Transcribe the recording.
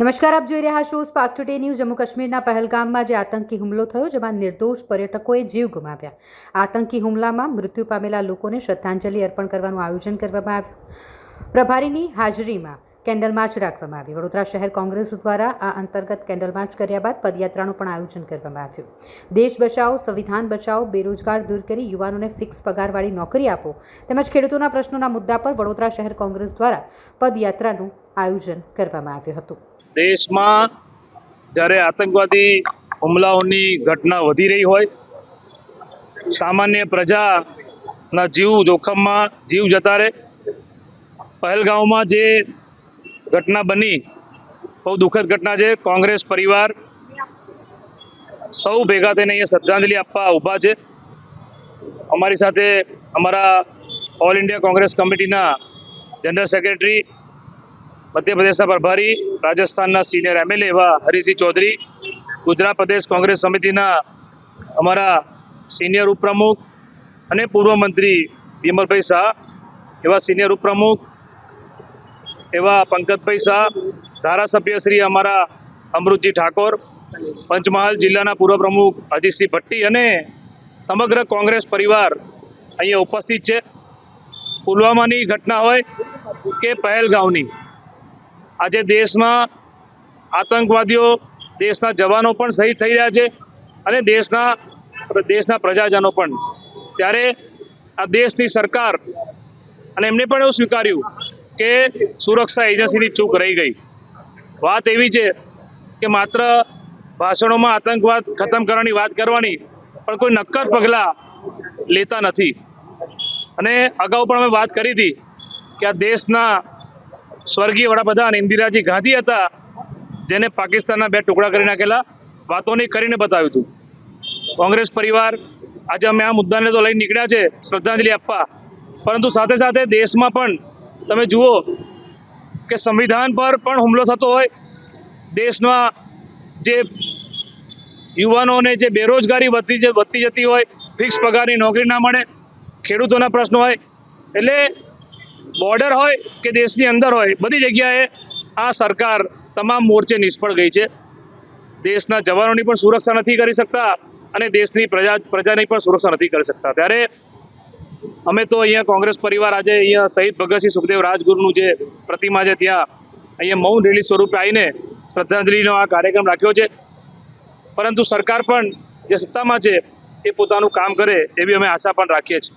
નમસ્કાર, આપ જોઈ રહ્યા છો સ્પાર્ક ટુડે ન્યૂઝ જમ્મુ કાશ્મીરના પહેલગામમાં જે આતંકી હુમલો થયો, જેમાં નિર્દોષ પર્યટકોએ જીવ ગુમાવ્યા. આતંકી હુમલામાં મૃત્યુ પામેલા લોકોને શ્રદ્ધાંજલિ અર્પણ કરવાનું આયોજન કરવામાં આવ્યું. પ્રભારીની હાજરીમાં કેન્ડલ માર્ચ રાખવામાં આવી વડોદરા શહેર કોંગ્રેસ દ્વારા આ અંતર્ગત કેન્ડલ માર્ચ કર્યા બાદ પદયાત્રાનું પણ આયોજન કરવામાં આવ્યું. દેશ બચાવો, સંવિધાન બચાવો, બેરોજગાર દૂર કરી યુવાનોને ફિક્સ પગારવાળી નોકરી આપો તેમજ ખેડૂતોના પ્રશ્નોના મુદ્દા પર વડોદરા શહેર કોંગ્રેસ દ્વારા પદયાત્રાનું આયોજન કરવામાં આવ્યું હતું. દેશમાં જ્યારે આતંકવાદી હુમલાઓની ઘટના વધી રહી હોય, સામાન્ય પ્રજાના જીવ જોખમમાં જીવ જતા રહે. પહેલગાંવમાં જે ઘટના બની, બહુ દુઃખદ ઘટના છે. કોંગ્રેસ પરિવાર સૌ ભેગા થઈને અહીંયા શ્રદ્ધાંજલિ આપવા ઊભા છે. અમારી સાથે અમારા ઓલ ઇન્ડિયા કોંગ્રેસ કમિટીના જનરલ સેક્રેટરી મધ્યપ્રદેશના પ્રભારી, રાજસ્થાનના સિનિયર એમએલએ એવા હરિસિંહ ચૌધરી, ગુજરાત પ્રદેશ કોંગ્રેસ સમિતિના અમારા સિનિયર ઉપપ્રમુખ અને પૂર્વ મંત્રી વિમલભાઈ શાહ, એવા સિનિયર ઉપપ્રમુખ, એવા પંકજભાઈ શાહ, ધારાસભ્ય શ્રી અમારા અમૃતજી ઠાકોર, પંચમહાલ જિલ્લાના પૂર્વ પ્રમુખ અજીતસિંહ ભટ્ટી અને સમગ્ર કોંગ્રેસ પરિવાર અહીંયા ઉપસ્થિત છે. પુલવામાની ઘટના હોય કે પહેલગાંવની આજે દેશમાં આતંકવાદીઓ, દેશના જવાનો પણ શહીદ થઈ રહ્યા છે અને દેશના દેશના પ્રજાજનો પણ. ત્યારે આ દેશની સરકાર, અને એમને પણ એવું સ્વીકાર્યું કે સુરક્ષા એજન્સીની ચૂક રહી ગઈ. વાત એવી છે કે માત્ર ભાષણોમાં આતંકવાદ ખતમ કરવાની વાત કરવાની પણ કોઈ નક્કર પગલાં લેતા નથી. અને અગાઉ પણ અમે વાત કરી હતી કે આ દેશના સ્વર્ગીય વડાપ્રધાન ઇન્દિરાજી ગાંધી હતા, જેને પાકિસ્તાનના બે ટુકડા કરી નાખેલા વાતોની કરીને બતાવ્યું હતું. કોંગ્રેસ પરિવાર આજે અમે આ મુદ્દાને તો લઈને નીકળ્યા છે, શ્રદ્ધાંજલિ આપવા. પરંતુ સાથે સાથે દેશમાં પણ તમે જુઓ કે સંવિધાન પર પણ હુમલો થતો હોય દેશમાં જે યુવાનોને જે બેરોજગારી વધતી જે, વધતી જતી હોય, ફિક્સ પગારની નોકરી ના મળે, ખેડૂતોના પ્રશ્નો હોય, એટલે બોર્ડર હોય કે દેશની અંદર હોય, બધી જગ્યાએ આ સરકાર તમામ મોરચે નિષ્ફળ ગઈ છે. દેશના જવાનોની પણ સુરક્ષા નથી કરી શકતા અને દેશની પ્રજા, પ્રજાની પણ સુરક્ષા નથી કરી શકતા. ત્યારે અમે તો અહીંયા કોંગ્રેસ પરિવાર આજે અહીંયા શહીદ ભગતસિંહ સુખદેવ રાજગુરુનું જે પ્રતિમા છે ત્યાં અહીંયા મૌન રેલી સ્વરૂપે આવીને શ્રદ્ધાંજલિનો આ કાર્યક્રમ રાખ્યો છે. પરંતુ સરકાર પણ જે સત્તામાં છે એ પોતાનું કામ કરે એવી અમે આશા પણ રાખીએ છીએ.